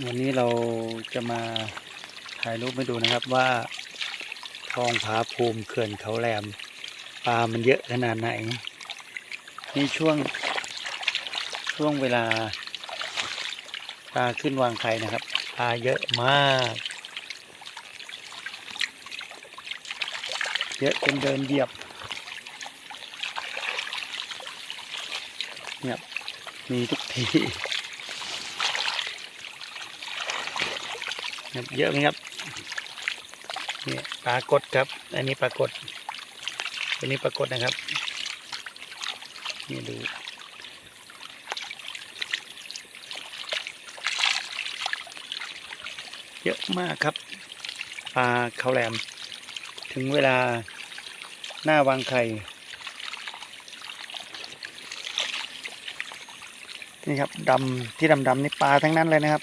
วันนี้เราจะมาถ่ายรูปให้ดูนะครับว่า ทองผาภูมิเขื่อนเขาแหลมปลามันเยอะขนาดไหนนี่ช่วงช่วงเวลาปลาขึ้นวางไข่นะครับปลาเยอะมาก เยอะจนเดินเหยียบเนี่ยมีทุกที ครับเยอะไหมครับนี่ปลากดครับ อันนี้ปลากดอันนี้ปลากดนะครับ นี่ดูเยอะมากครับปลาเขาแหลม ถึงเวลาหน้าวางไข่นี่ครับดำที่ดำๆนี่ปลาทั้งนั้นเลยนะครับ